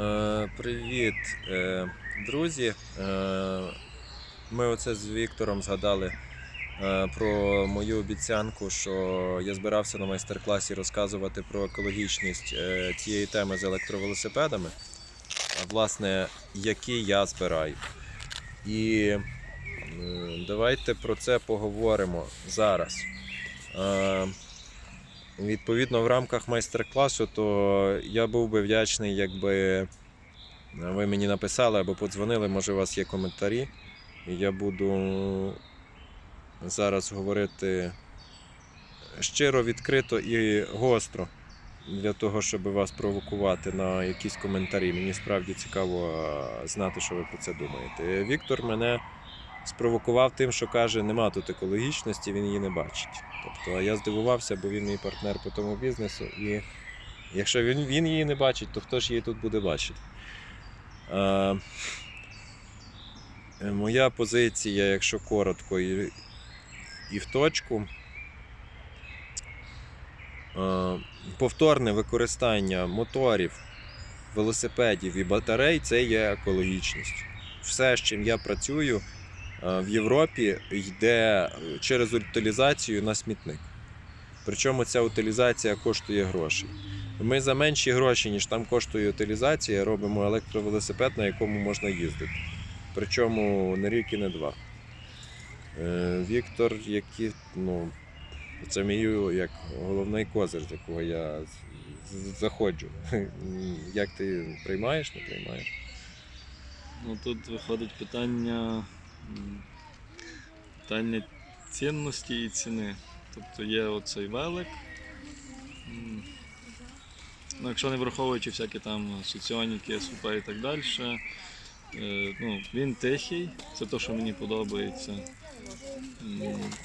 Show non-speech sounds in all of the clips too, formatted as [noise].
Е, Привіт, е, друзі. Е, Ми оце з Віктором згадали про мою обіцянку, що я збирався на майстер-класі розказувати про екологічність цієї теми з електровелосипедами, власне, які я збираю. І давайте про це поговоримо зараз. Е, Відповідно, в рамках майстер-класу, то я був би вдячний, якби ви мені написали або подзвонили, може у вас є коментарі. Я буду зараз говорити щиро, відкрито і гостро для того, щоб вас провокувати на якісь коментарі. Мені справді цікаво знати, що ви про це думаєте. Віктор мене спровокував тим, що каже, нема тут екологічності, він її не бачить. Тобто, я здивувався, бо він мій партнер по тому бізнесу. І якщо він, він її не бачить, то хто ж її тут буде бачити? Е, моя позиція, якщо коротко і, і в точку. Повторне використання моторів, велосипедів і батарей це є екологічність. Все, з чим я працюю, в Європі йде через утилізацію на смітник. Причому ця утилізація коштує грошей. Ми за менші гроші, ніж там коштує утилізація, робимо електровелосипед, на якому можна їздити. Причому не рік і не два. Е, Віктор, який, ну, це мій як головний козир, з якого я заходжу. [laughs] Як ти приймаєш, не приймаєш? Ну тут виходить питання, питання цінності і ціни. Тобто є оцей велик. Ну, якщо не враховуючи всякі там соціоніки, СУП і так далі, е, ну, він тихий, це те, що мені подобається.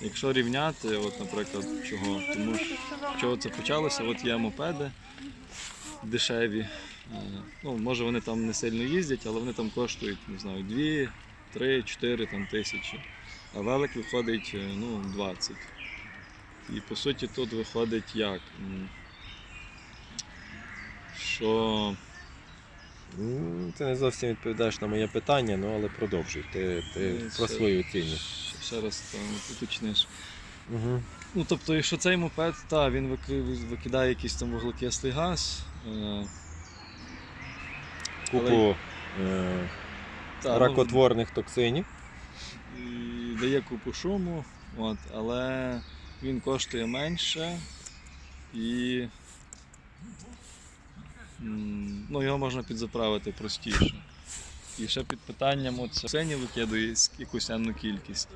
Якщо рівняти, от, наприклад, чого, тому що чого це почалося, от є мопеди дешеві. Е, Ну, може вони там не сильно їздять, але вони там коштують, не знаю, 2, 3, 4 там, тисячі. А велик виходить е, ну, 20. І по суті тут виходить як? Що Ти не зовсім відповідаєш на моє питання, ну але продовжуй. Ти, ти Ну, про це- свою цінність. ще- ще раз там уточниш. Угу. Ну, тобто, якщо цей мопед, та, він викидає якийсь там вуглекислий газ. Е, Купу е, та, ну, ракотворних токсинів. і дає купу шуму, от, але він коштує менше і ну, його можна підзаправити простіше. І ще під питанням от сені викидує якусь енну кількість.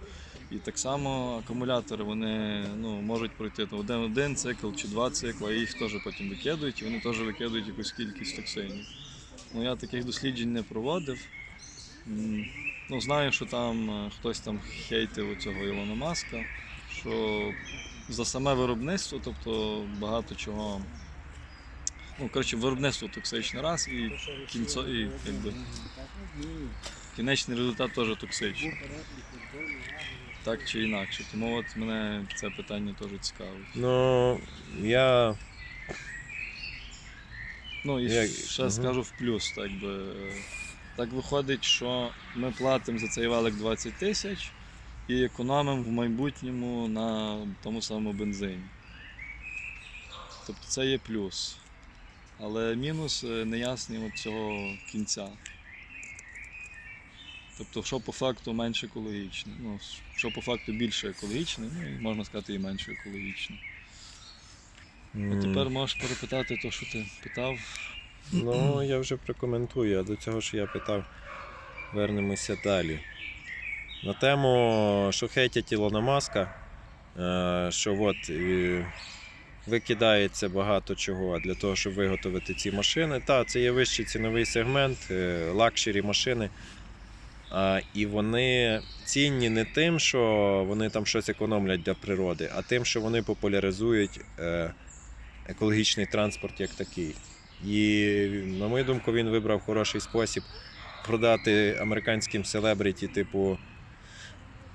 І так само акумулятори вони ну, можуть пройти то один, один цикл чи два цикли, і їх теж потім викидують, і вони теж викидують якусь кількість токсинів. Ну, я таких досліджень не проводив. Ну, знаю, що там е, хтось там хейтив цього Ілона Маска, що за саме виробництво, тобто багато чого. Ну, коротше, виробництво токсичне раз і кінцо, і якби, кінечний результат теж токсичний. Так чи інакше. Тому от мене це питання теж цікавить. Ну, я Ну і Як- ще Мгм. скажу в плюс, так би. Так виходить, що ми платимо за цей велик 20 тисяч і економимо в майбутньому на тому самому бензині. Тобто це є плюс. Але мінус е, неясний от цього кінця. Тобто, що по факту менш екологічне. Ну, що по факту більше екологічне, ну і можна сказати і менше екологічне. А тепер можеш перепитати те, що ти питав. Ну, я вже прокоментую, а до цього, що я питав, вернемося далі. На тему, що хейтять Ілона Маска, е, що от е, викидається багато чого для того, щоб виготовити ці машини. Так, це є вищий ціновий сегмент, е, лакшері машини. І вони цінні не тим, що вони там щось економлять для природи, а тим, що вони популяризують екологічний транспорт як такий. І, на мою думку, він вибрав хороший спосіб продати американським селебриті, типу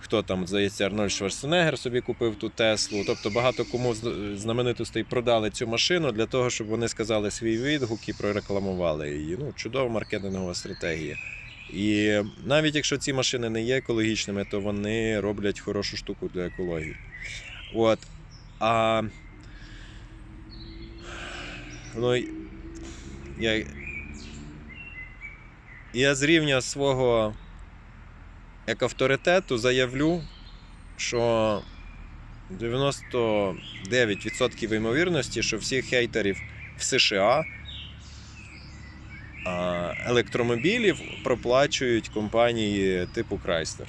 Хто там, здається, Арнольд Шварценеггер собі купив ту Теслу. Тобто багато кому знаменитостей продали цю машину для того, щоб вони сказали свій відгук і прорекламували її. Ну, чудова маркетингова стратегія. І навіть якщо ці машини не є екологічними, то вони роблять хорошу штуку для екології. От. А ну, я, я з рівня свого як авторитету заявлю, що 99% ймовірності, що всіх хейтерів в США електромобілів проплачують компанії типу Chrysler.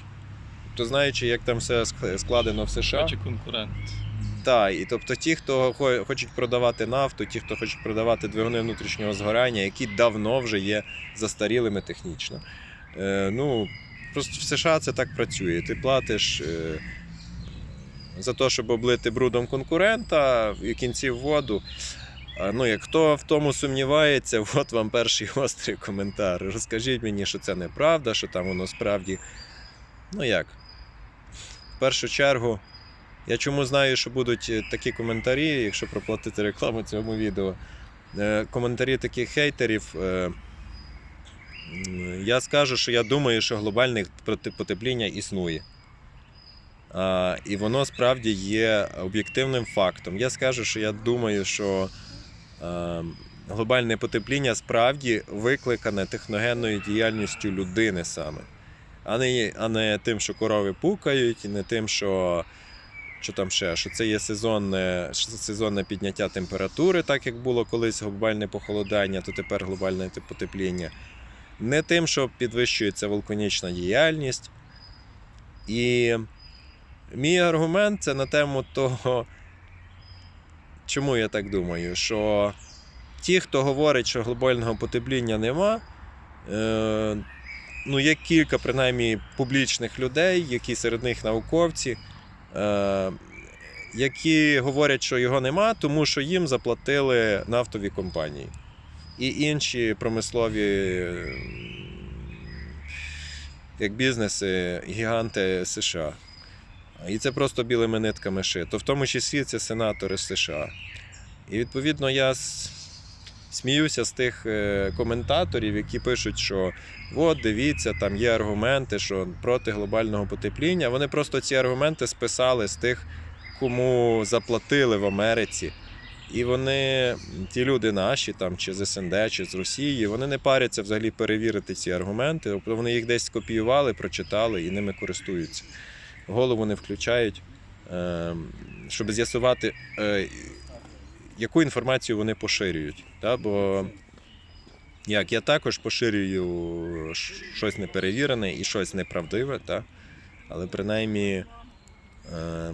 Тобто, знаючи, як там все складено в США. Конкурент. Так, і тобто ті, хто хочуть продавати нафту, ті, хто хочуть продавати двигуни внутрішнього згорання, які давно вже є застарілими технічно. Е, ну, просто в США це так працює. Ти платиш е, за те, щоб облити брудом конкурента, в кінці в воду. Ну, як хто в тому сумнівається, [laughs] от вам перший гострий коментар. Розкажіть мені, що це неправда, що там воно справді. Ну як? В першу чергу, я чому знаю, що будуть е, такі коментарі, якщо проплатити рекламу цьому відео. Е, Коментарі таких хейтерів. е, Я скажу, що я думаю, що глобальне потепління існує. І воно справді є об'єктивним фактом. Я скажу, що я думаю, що глобальне потепління справді викликане техногенною діяльністю людини саме. А не, а не тим, що корови пукають, і не тим, що що там ще, що це є сезонне, сезонне підняття температури, так як було колись глобальне похолодання, то тепер глобальне потепління. Не тим, що підвищується вулканічна діяльність. І мій аргумент це на тему того, чому я так думаю, що ті, хто говорить, що глобального потепління нема, е, ну, є кілька, принаймні, публічних людей, які серед них науковці, які говорять, що його нема, тому що їм заплатили нафтові компанії і інші промислові е, як бізнеси, гіганти США. І це просто білими нитками шито. В тому числі це сенатори США. І відповідно я сміюся з тих е, коментаторів, які пишуть, що от дивіться, там є аргументи, що проти глобального потепління. Вони просто ці аргументи списали з тих, кому заплатили в Америці. І вони, ті люди наші, там, чи з СНД, чи з Росії, вони не паряться взагалі перевірити ці аргументи. Тобто вони їх десь скопіювали, прочитали і ними користуються. Голову не включають, е, щоб з'ясувати, е, яку інформацію вони поширюють. Та? Бо як я також поширюю щось неперевірене і щось неправдиве, та? але принаймні. Е,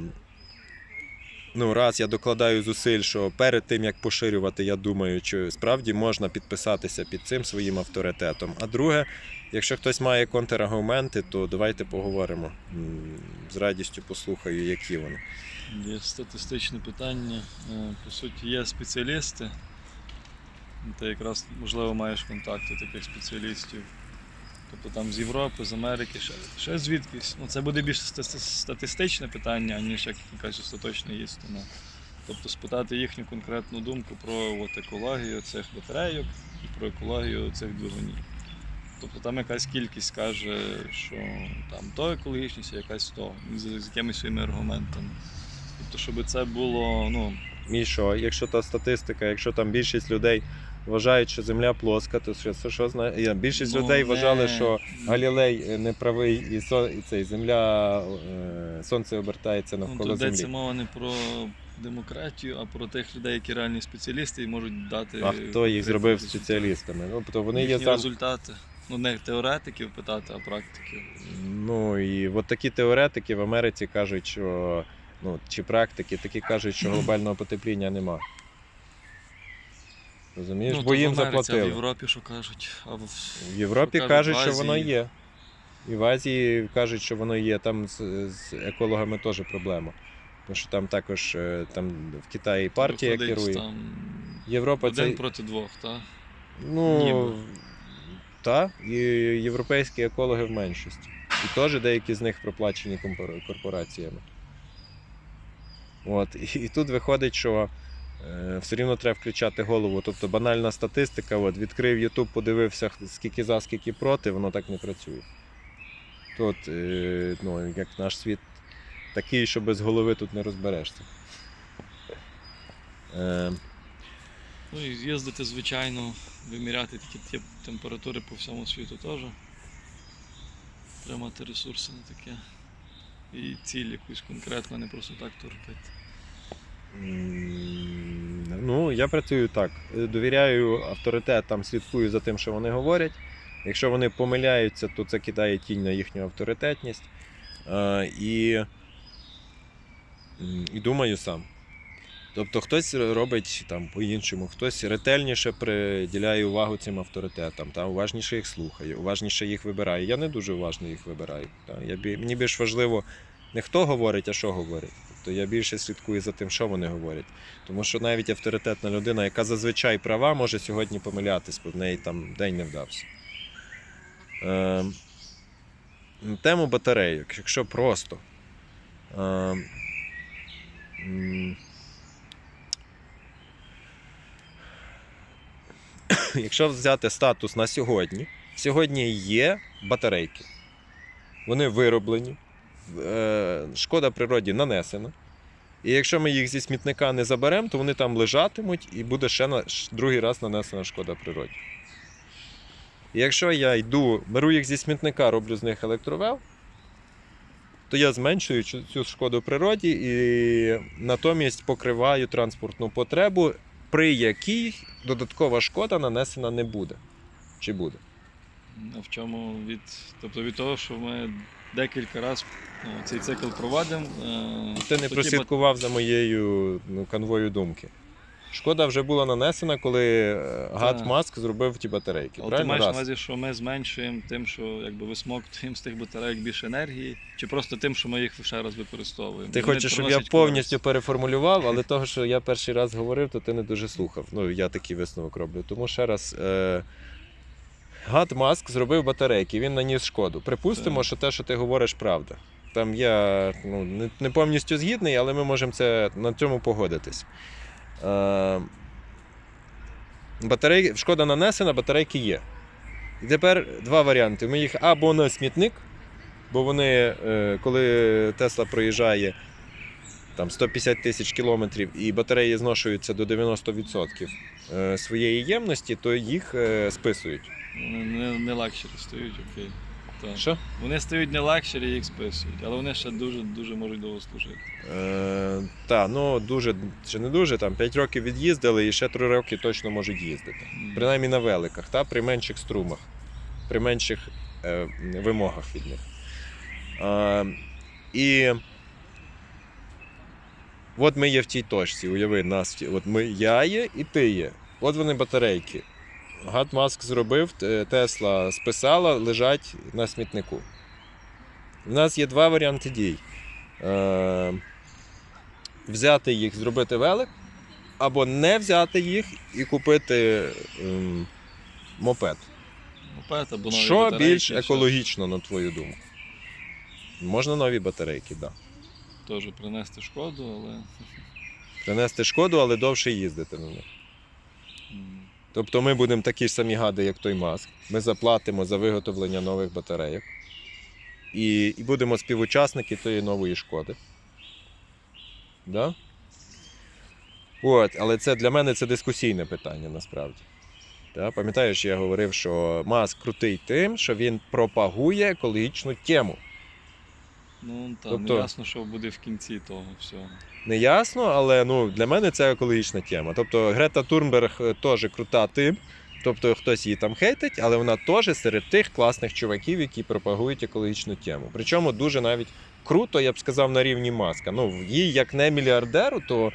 Ну, раз я докладаю зусиль, що перед тим як поширювати, я думаю, чи справді можна підписатися під цим своїм авторитетом. А друге, якщо хтось має контраргументи, то давайте поговоримо. З радістю послухаю, які вони. Є статистичне питання. Е, По суті, є спеціалісти. Ти якраз, можливо, маєш контакти таких спеціалістів. Тобто там з Європи, з Америки, ще, ще звідкись. Ну, це буде більш статистичне питання, ніж як якась остаточна істина. Тобто спитати їхню конкретну думку про от, екологію цих батарейок і про екологію цих двигунів. Тобто там якась кількість каже, що там то екологічність, а якась то, з якимись своїми аргументами. Тобто, щоб це було, ну, І що, якщо та статистика, якщо там більшість людей вважають, що Земля плоска, то що, це що знає? Більшість ну, людей не- вважали, що Галілей е, не правий і, со, і цей Земля, е, сонце обертається ну, навколо тут йдеться Землі. мова не про демократію, а про тих людей, які реальні спеціалісти і можуть дати. А хто їх зробив спеціалістами? Ну, тобто вони є Їхні зам... результати. Ну, не теоретиків питати, а практиків. Ну і от такі теоретики в Америці кажуть, що ну чи практики, такі кажуть, що глобального потепління нема. Розумієш? ну, Бо їм в Америці, А в заплатили. Європі що кажуть? А в... В Європі Що кажуть, кажуть, в що воно Азії? є. І в Азії кажуть, що воно є. Там з, з екологами теж проблема. Тому що там також е, там в Китаї партія виходить керує. Там... Європа Один це. проти двох, так? Ну, ніби. та, і європейські екологи в меншості. І теж деякі з них проплачені компор- корпораціями. От. І, тут виходить, що е, все рівно треба включати голову. Тобто банальна статистика, от, відкрив YouTube, подивився, скільки за, скільки проти, воно так не працює. Тут, е, ну, як наш світ такий, що без голови тут не розберешся. Е, Ну і їздити, звичайно, виміряти такі температури по всьому світу теж. Треба мати ресурси на таке. І ціль якусь конкретно, не просто так то робити. М, Ну, я працюю так. Довіряю авторитетам, слідкую за тим, що вони говорять. Якщо вони помиляються, то це кидає тінь на їхню авторитетність. Е, І, і думаю сам. Тобто хтось робить там по-іншому, хтось ретельніше приділяє увагу цим авторитетам, та, уважніше їх слухає, уважніше їх вибирає. Я не дуже уважно їх вибираю. Я, мені більш важливо не хто говорить, а що говорить. Тобто я більше слідкую за тим, що вони говорять. Тому що навіть авторитетна людина, яка зазвичай права, може сьогодні помилятись, бо в неї там день не вдався. Е, тему батарейок, якщо просто. Е, [coughs] якщо взяти статус на сьогодні, сьогодні є батарейки. Вони вироблені, шкода природі нанесена. І якщо ми їх зі смітника не заберемо, то вони там лежатимуть і буде ще на, другий раз нанесена шкода природі. І якщо я йду, беру їх зі смітника, роблю з них електровел, то я зменшую цю, цю шкоду природі і натомість покриваю транспортну потребу, при якій додаткова шкода нанесена не буде. Чи буде? А в чому від. Тобто від того, що ми декілька разів ну, цей цикл проводимо. е, Ти не прослідкував за моєю ну, канвою думки. Шкода вже була нанесена, коли е, Гат Маск зробив ті батарейки. Але ти маєш на увазі, що ми зменшуємо тим, що якби висмоктуємо з тих батарейок більше енергії, чи просто тим, що ми їх ще раз використовуємо? Ти хочеш, щоб я повністю користь. переформулював, але [laughs] того, що я перший раз говорив, то ти не дуже слухав. Ну, я такий висновок роблю. Тому ще раз. Е... Гат Маск зробив батарейки, він наніс шкоду. Припустимо, що те, що ти говориш, правда. Там я ну, не, не повністю згідний, але ми можемо це, на цьому погодитись. Е... Батарей... Шкода нанесена, батарейки є. І тепер два варіанти. Ми їх або на смітник, бо вони, е, коли Тесла проїжджає там 150 тисяч кілометрів і батареї зношуються до 90% е, своєї ємності, то їх е, списують. Вони не, не лакшері стають, окей. Так. Що? Вони стають не лакшері їх списують, але вони ще дуже дуже можуть довго служити. Е, та, ну дуже чи не дуже, там 5 років від'їздили і ще 3 роки точно можуть їздити. М. Принаймні на великах, та, при менших струмах, при менших е, вимогах від них. Е, і от ми є в тій точці, уяви, нас, от ми, я є і ти є. От вони батарейки. Гат Маск зробив, Тесла списала, лежать на смітнику. У нас є два варіанти дій. Е, взяти їх, зробити велик, або не взяти їх і купити ем, мопед. Мопед або нові Що батарейки, більш екологічно, на твою думку? Можна нові батарейки, так. Да. Теж принести шкоду, але. Принести шкоду, але довше їздити на них. Тобто ми будемо такі ж самі гади, як той маск. Ми заплатимо за виготовлення нових батарейок. І, і будемо співучасники тої нової шкоди. Да? От, але це для мене це дискусійне питання насправді. Да? Пам'ятаєш, я говорив, що маск крутий тим, що він пропагує екологічну тему. Ну так, Тобто- не ясно, що буде в кінці того всього. Не ясно, але ну, для мене це екологічна тема. Тобто Грета Турнберг е, теж крута тим. Тобто хтось її там хейтить, але вона теж серед тих класних чуваків, які пропагують екологічну тему. Причому дуже навіть круто, я б сказав, на рівні маска. Ну, їй як не мільярдеру, то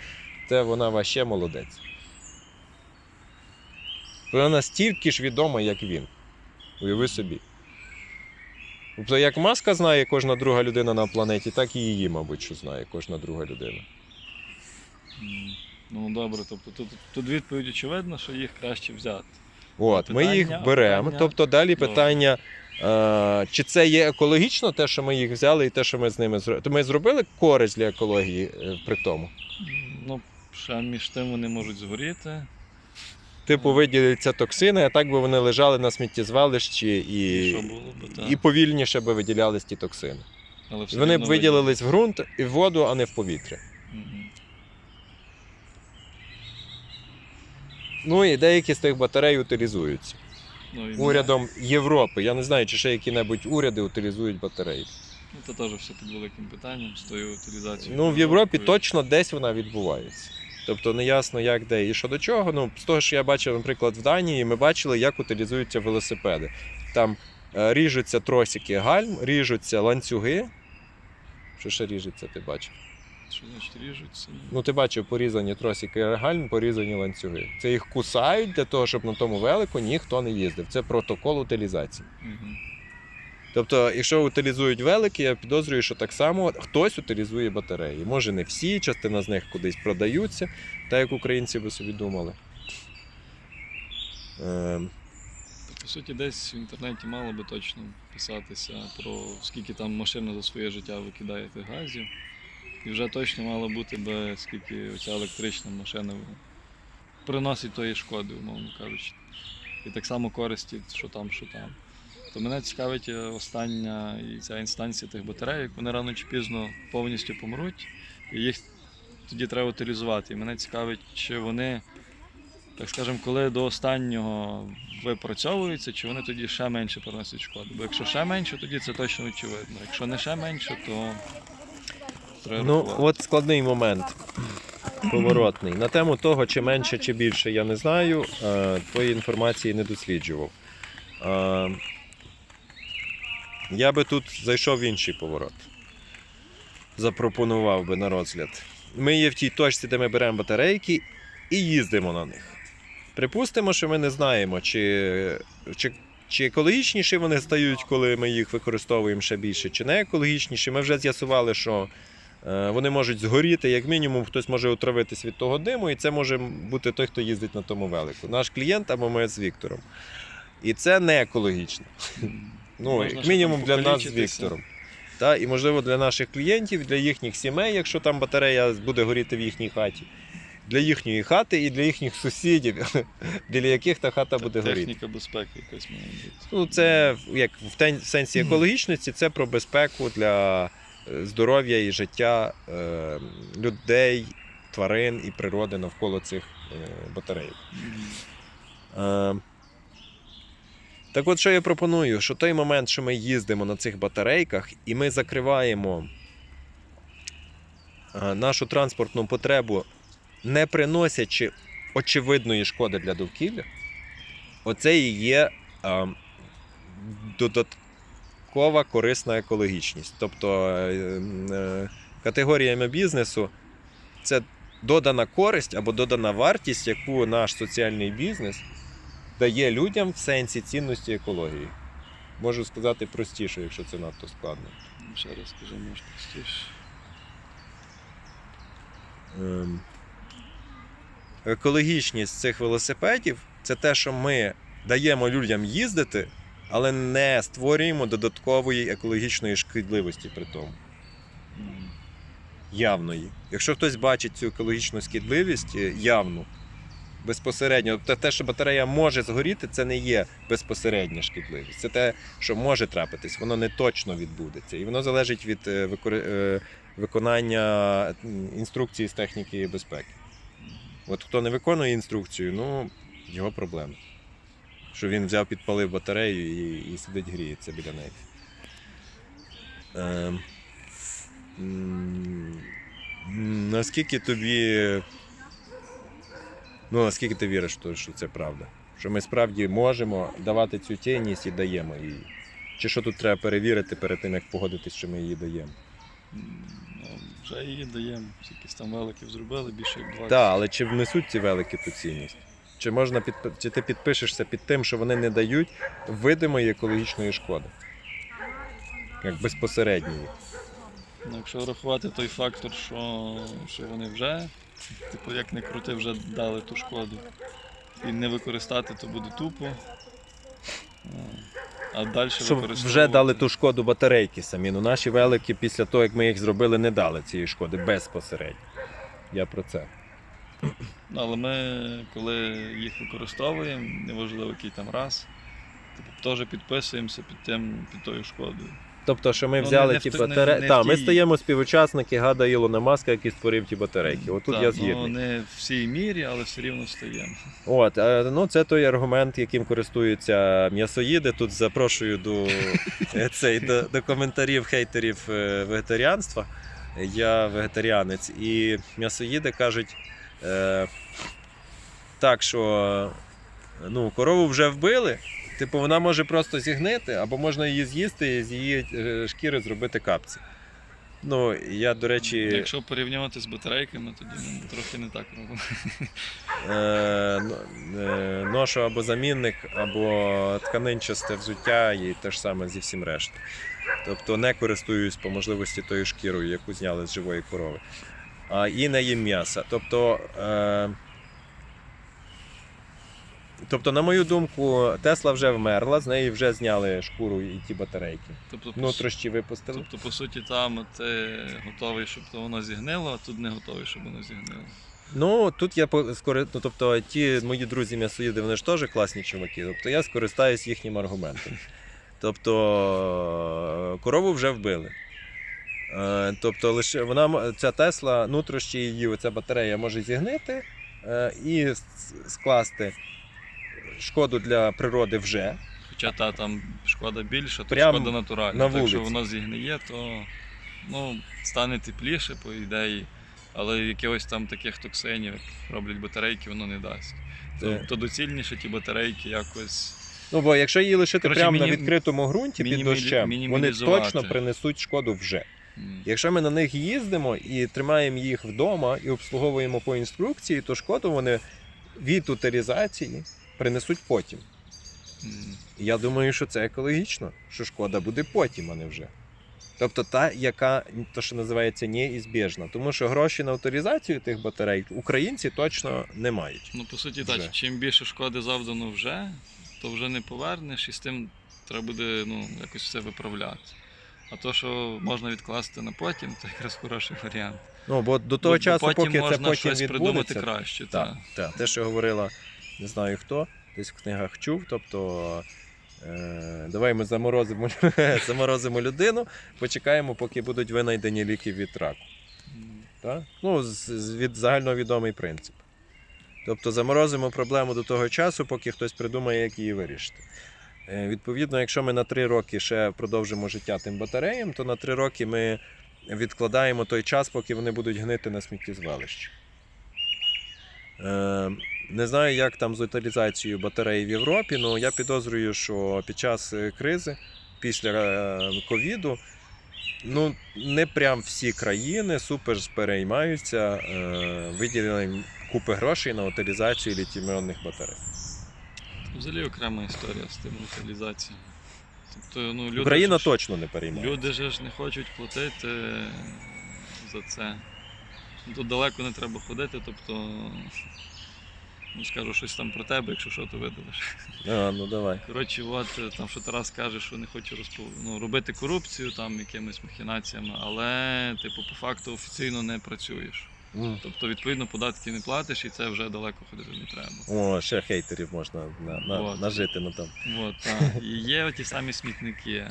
це вона ваще молодець. Вона настільки ж відома, як він. Уяви собі. Тобто, як маска знає кожна друга людина на планеті, так і її, мабуть, що знає кожна друга людина. Ну добре, тобто тут, тут відповідь очевидна, що їх краще взяти. От, ми їх беремо. Тобто далі Добре. питання Е, чи це є екологічно, те, що ми їх взяли, і те, що ми з ними зробили? То ми зробили користь для екології е, при тому. Ну, ще між тим вони можуть згоріти. Типу, виділяться токсини, а так би вони лежали на сміттєзвалищі і, Що було б, і повільніше би виділялись ті токсини. Але все Вони б рівно виділились в ґрунт і в воду, а не в повітря. Мгм. Ну і деякі з тих батарей утилізуються. Ну, і Урядом Європи. Я не знаю, чи ще які-небудь уряди утилізують батареї. Ну, це теж все під великим питанням з тою утилізацією. Ну, в Європі точно десь вона відбувається. Тобто не ясно, як де і що до чого. Ну, з того, що я бачив, наприклад, в Данії, ми бачили, як утилізуються велосипеди. Там е, ріжуться тросики гальм, ріжуться ланцюги. Що ще ріжеться, ти бачив? Що значить ріжуться? Ну, ти бачив порізані тросики гальм, порізані ланцюги. Це їх кусають для того, щоб на тому велику ніхто не їздив. Це протокол утилізації. Мгм. Тобто, якщо утилізують велики, я підозрюю, що так само хтось утилізує батареї. Може не всі, частина з них кудись продаються, так як українці би собі думали. Ем, По суті, десь в інтернеті мало би точно писатися про скільки там машина за своє життя викидає тих газів. І вже точно мало бути би, скільки оця електрична машина приносить тої шкоди, умовно кажучи. І так само користі, що там, що там. То мене цікавить е, остання і ця інстанція тих батарейок. Вони рано чи пізно повністю помруть, і їх тоді треба утилізувати. І мене цікавить, чи вони, так скажемо, коли до останнього випрацьовуються, чи вони тоді ще менше приносять шкоду. Бо якщо ще менше, тоді це точно очевидно. Якщо не ще менше, то треба ну, рахувати. от складний момент. Поворотний. На тему того, чи менше, чи більше, я не знаю. Е, Твої інформації не досліджував. Я би тут зайшов в інший поворот. Запропонував би на розгляд. Ми є в тій точці, де ми беремо батарейки і їздимо на них. Припустимо, що ми не знаємо, чи, чи, чи екологічніші вони стають, коли ми їх використовуємо ще більше, чи не екологічніші. Ми вже з'ясували, що е, вони можуть згоріти, як мінімум, хтось може отравитись від того диму, і це може бути той, хто їздить на тому велику. Наш клієнт або ми з Віктором. І це не екологічно. Ну, Можна як мінімум для нас з. Віктором. Та, і можливо для наших клієнтів, для їхніх сімей, якщо там батарея буде горіти в їхній хаті, для їхньої хати і для їхніх сусідів, [laughs] біля яких та хата буде горіти. Техніка безпеки якась має бути. Ну, це як в сенсі екологічності, це про безпеку для е, здоров'я і життя е, людей, тварин і природи навколо цих е, батарейок. Мгм. Е, Так от, що я пропоную, що той момент, що ми їздимо на цих батарейках, і ми закриваємо е, нашу транспортну потребу, не приносячи очевидної шкоди для довкілля, оце і є е, додаткова корисна екологічність. Тобто е, категоріями бізнесу це додана користь або додана вартість, яку наш соціальний бізнес дає людям в сенсі цінності екології. Можу сказати простіше, якщо це надто складно. Ще раз скажи, може простіше. Ем, Екологічність цих велосипедів це те, що ми даємо людям їздити, але не створюємо додаткової екологічної шкідливості при тому. Явної. Якщо хтось бачить цю екологічну шкідливість е, явну, безпосередньо, то те, що батарея може згоріти, це не є безпосередня шкідливість. Це те, що може трапитись, воно не точно відбудеться. І воно залежить від е, е, виконання інструкції з техніки безпеки. От хто не виконує інструкцію, ну, його проблеми. Що він взяв, підпалив батарею і, і сидить гріється біля неї. М, наскільки тобі. Ну, наскільки ти віриш, що це правда? Що ми справді можемо давати цю цінність і даємо її. Чи що тут треба перевірити перед тим, як погодитись, що ми її даємо? Ну, Вже її даємо. Якісь там великів зробили, більше як 20. Так, але чи внесуть ці великі ту цінність? Чи можна під, чи ти підпишешся під тим, що вони не дають видимої екологічної шкоди? Як безпосередньої. Ну, якщо рахувати той фактор, що, що вони вже, типу, як не крути, вже дали ту шкоду. І не використати, то буде тупо. А, далі Щоб вже дали ту шкоду батарейки самі. Ну наші велики після того, як ми їх зробили, не дали цієї шкоди безпосередньо. Я про це. Але ми, коли їх використовуємо, неважливо який там раз, типу, теж підписуємося під тим, під тою шкодою. Тобто, що ми Ну, взяли не- не ті в т- не- не в ми стаємо співучасники Гада Ілона Маска, який створив ті батарейки. Отут Так, я Ну, не в всій мірі, але все рівно стаємо. От, е, ну це той аргумент, яким користуються м'ясоїди. Тут запрошую до, е, цей, до, до коментарів хейтерів е, вегетаріанства. Я вегетаріанець, і м'ясоїди кажуть е, так, що ну, корову вже вбили. Типу, вона може просто зігнити, або можна її з'їсти і з її е, шкіри зробити капці. Ну, я, до речі. Якщо порівнювати з батарейками, тоді ми трохи не так робимо. е, е, ношу або замінник, або тканинчасте взуття і те ж саме зі всім рештою. Тобто не користуюсь по можливості тою шкірою, яку зняли з живої корови. А, і не їм м'яса. Тобто, е, тобто, на мою думку, Тесла вже вмерла, з неї вже зняли шкуру і ті батарейки. Тобто, Внутрішні випустили. тобто, по суті, там ти готовий, щоб то воно зігнило, а тут не готовий, щоб воно зігнило. Ну, тут я скори... ну, тобто, ті мої друзі м'ясоїди, вони ж теж класні чуваки. Тобто я скористаюсь їхнім аргументом. Тобто корову вже вбили. Е, Тобто, лише вона ця Тесла, нутрощі її, оця батарея може зігнити е, і скласти шкоду для природи вже. Хоча та там шкода більша, то Прям шкода натуральна. на так, вулиці. Якщо воно зігниє, то ну, стане тепліше, по ідеї, але якихось там таких токсинів, як роблять батарейки, воно не дасть. То, то доцільніше ті батарейки якось. Ну, бо якщо її лишити Коротше, прямо на міні- відкритому ґрунті під мінімалі- дощем, вони точно принесуть шкоду вже. м, Якщо ми на них їздимо і тримаємо їх вдома і обслуговуємо по інструкції, то шкоду вони від утилізації принесуть потім. І я думаю, що це екологічно, що шкода буде потім, а не вже. Тобто та, яка то, що називається неізбіжна. Тому що гроші на утилізацію тих батарей українці точно не мають. Ну, по суті, Вже. так, чим більше шкоди завдано вже, то вже не повернеш, і з тим треба буде ну, якось все виправляти. А то, що можна відкласти на потім, то якраз хороший варіант. Ну, бо до того Бо- бо потім поки це можна потім щось придумати краще. Так, Так. так. Те, що говорила, знаю хто, десь в книгах чув. Тобто, е, давай ми заморозимо, [laughs] заморозимо людину, почекаємо, поки будуть винайдені ліки від раку. Так? Ну, з- від загальновідомий принцип. Тобто заморозимо проблему до того часу, поки хтось придумає, як її вирішити. Е, Відповідно, якщо ми на 3 роки ще продовжимо життя тим батареям, то на 3 роки ми відкладаємо той час, поки вони будуть гнити на сміттєзвалищі. Е, Не знаю, як там з утилізацією батарей в Європі, але я підозрюю, що під час е, кризи, після е, ковіду, ну, не прям всі країни супер переймаються е, виділенням купи грошей на утилізацію літій-іонних батарей. Взагалі окрема історія з тим утилізацією. Тобто, ну, люди Україна ж, точно не переймається. Люди же ж не хочуть платити за це. Тут далеко не треба ходити, тобто. Ну, скажу щось там про тебе, якщо що, то видалиш. А, ну давай. Коротше, от е, там що Тарас каже, що не хоче розпов... ну, робити корупцію там якимись махінаціями, але типу по факту офіційно не працюєш. М. Тобто, відповідно, податки не платиш і це вже далеко ходити не треба. О, ще хейтерів можна на, на, Вот. нажити на там. От, так. І є ті самі смітники,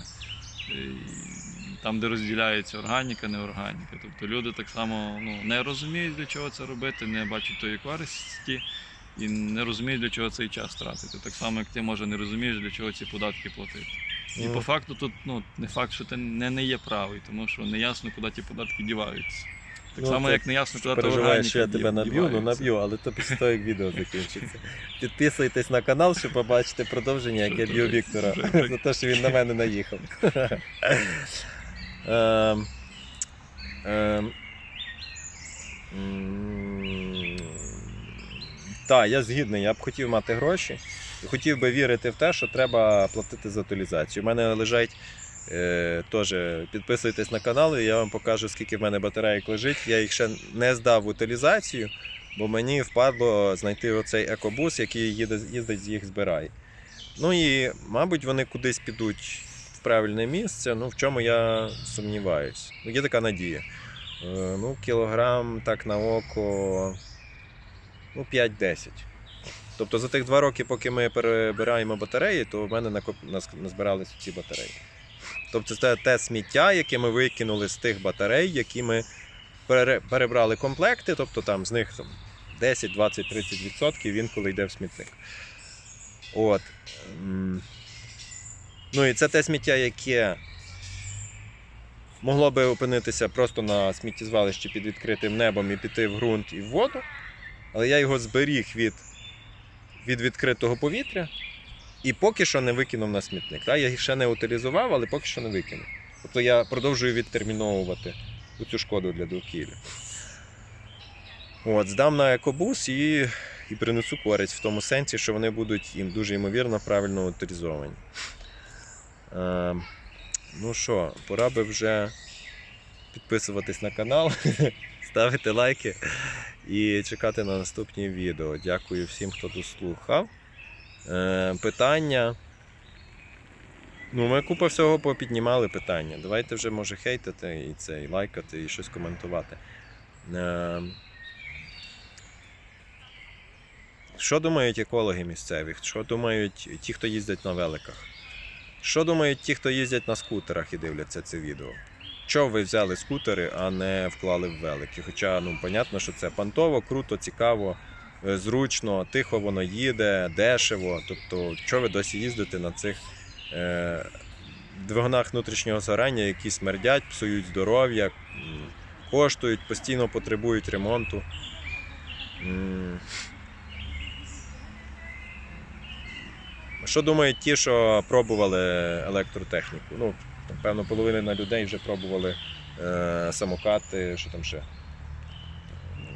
там, де розділяється органіка, неорганіка. Тобто люди так само ну, не розуміють, для чого це робити, не бачать тої користі і не розуміють, для чого цей час тратити. Так само, як ти може не розумієш, для чого ці податки платити. І по факту тут ну, не факт, що ти не, не є правий, тому що не ясно, куди ті податки діваються. Так Ну, само, як не ясно, куди та Переживаєш, що я тебе наб'ю, ну наб'ю, але то після того, як відео закінчиться. Підписуйтесь на канал, щоб побачити продовження, як я б'ю Віктора за те, що він на мене наїхав. Ем, ем, Так, я згідний, я б хотів мати гроші. І Хотів би вірити в те, що треба платити за утилізацію. У мене лежать Е, Теж підписуйтесь на канал, і я вам покажу, скільки в мене батарейок лежить. Я їх ще не здав в утилізацію, бо мені впадло знайти оцей екобус, який їде, їздить, їх збирає. Ну і, мабуть, вони кудись підуть в правильне місце, ну в чому я сумніваюсь. Ну, є така надія. Е, Ну, кілограм так на око ну, 5-10. Тобто за тих два роки, поки ми перебираємо батареї, то в мене накоп- назбиралися ці батареї. Тобто це те сміття, яке ми викинули з тих батарей, які ми перебрали комплекти, тобто там з них там, 10, 20, 30 відсотків він коли йде в смітник. От. Ну і це те сміття, яке могло би опинитися просто на сміттєзвалищі під відкритим небом і піти в ґрунт і в воду. Але я його зберіг від, від відкритого повітря і поки що не викинув на смітник. Та? Я їх ще не утилізував, але поки що не викинув. Тобто я продовжую відтерміновувати цю шкоду для довкілля. От, здам на екобус і, і принесу користь в тому сенсі, що вони будуть їм дуже ймовірно правильно утилізовані. Е, ну що, пора би вже підписуватись на канал, [laughs] ставити лайки і чекати на наступні відео. Дякую всім, хто дослухав. Е, питання. Ну, ми купа всього попіднімали питання. Давайте вже може хейтити і це, і лайкати, і щось коментувати. Е, що думають екологи місцеві? Що думають ті, хто їздять на великах? Що думають ті, хто їздять на скутерах і дивляться це відео? Чого ви взяли скутери, а не вклали в велики? Хоча, ну, понятно, що це понтово, круто, цікаво, е, зручно, тихо воно їде, дешево. Тобто, чого ви досі їздите на цих е, двигунах внутрішнього згорання, які смердять, псують здоров'я, коштують, постійно потребують ремонту. Що думають ті, що пробували електротехніку? Ну, напевно, половина людей вже пробували е, самокати, що там ще.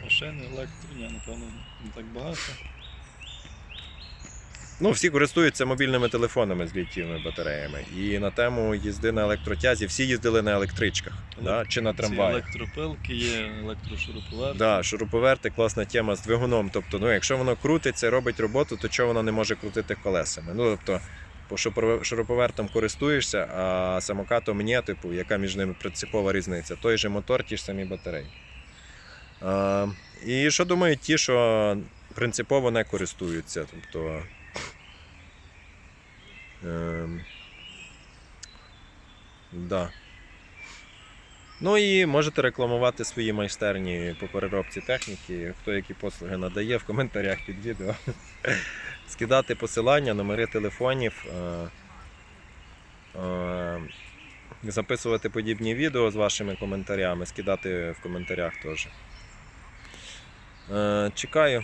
Машини, електро, ні, напевно, не так багато. Ну, всі користуються мобільними телефонами з літієвими батареями. І на тему їзди на електротязі всі їздили на електричках да? чи на Ці трамваях. електропилки є, електрошуруповерти. Да, шуруповерти класна тема з двигуном. Тобто, ну, якщо воно крутиться, робить роботу, то чого воно не може крутити колесами? Ну, тобто, по шурупо- шуруповертом користуєшся, а самокатом ні, типу, яка між ними принципова різниця? Той же мотор, ті ж самі батареї. А, і що думають ті, що принципово не користуються? Тобто, ем, да. Ну і можете рекламувати свої майстерні по переробці техніки, хто які послуги надає в коментарях під відео. Скидати посилання, номери телефонів, е, е, записувати подібні відео з вашими коментарями, скидати в коментарях теж. Е, Чекаю.